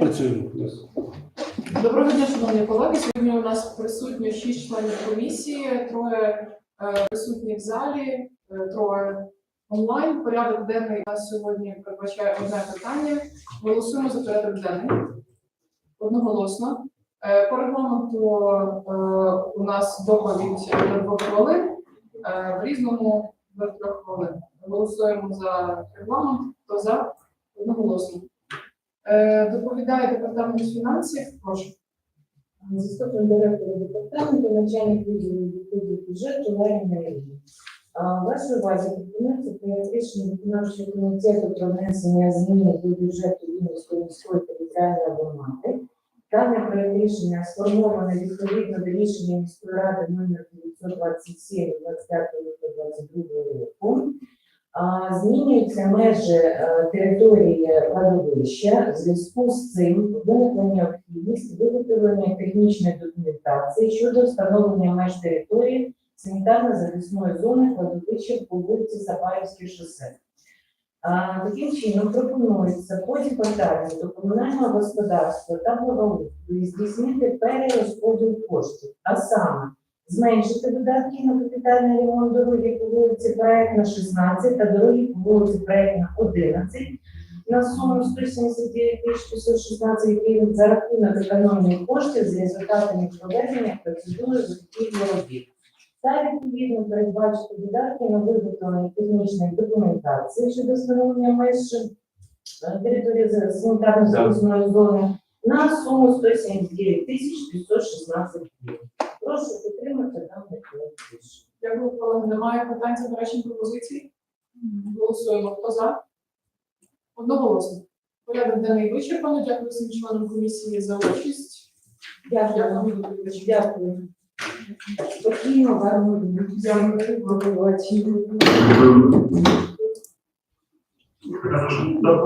Працюємо. Доброго дня, шановні колеги. Сьогодні у нас присутньо шість членів комісії, троє е, присутні в залі, е, троє онлайн. Порядок денний у нас сьогодні передбачає одне питання. Голосуємо за порядок денний. Одноголосно. Е, По регламенту у нас доповідь до двох хвилин, в різному до трьох хвилин. Голосуємо за регламент. Хто за? Одноголосно. Е, Доповідає департамент фінансів. Прошу. Заступник директора департаменту, начальник відділу бюджету Ларі Марії. Вашій увазі пропонується проект рішення виконавчого комітету про внесення зміни до бюджету Вінницької міської територіальної громади. Дане проект рішення сформоване відповідно до рішення міської ради номер 927 25 лютого 22 року. Змінюються межі е, території кладовища. В зв'язку з цим виникла необхідність виготовлення технічної документації щодо встановлення меж території санітарно-захисної зони кладовища по вулиці Сапаївське шосе. Таким чином пропонується по департаменту комунального господарства та благоустрою здійснити перерозподіл коштів, а саме зменшити видатки на капітальний ремонт дороги вулиці Проектна 16 та дороги по вулиці Проектна 11 на суму 179 тисяч 516 гривень за рахунок економії коштів з результатами проведення процедури закупівлі робіт. Та відповідно передбачити видатки на виготовлення технічної документації щодо встановлення меж е, території санітарно-захисної зони на суму 179 тисяч 516 гривень. Прошу підтримати даний проект рішення. Дякую, колеги. Немає питань, заперечень, пропозицій? Голосуємо. Хто за? Одноголосно. Порядок денний вичерпано. Дякую всім членам комісії за участь. Дякую. Дякую. Дякую. Спокійно, гарного дня. Дякую.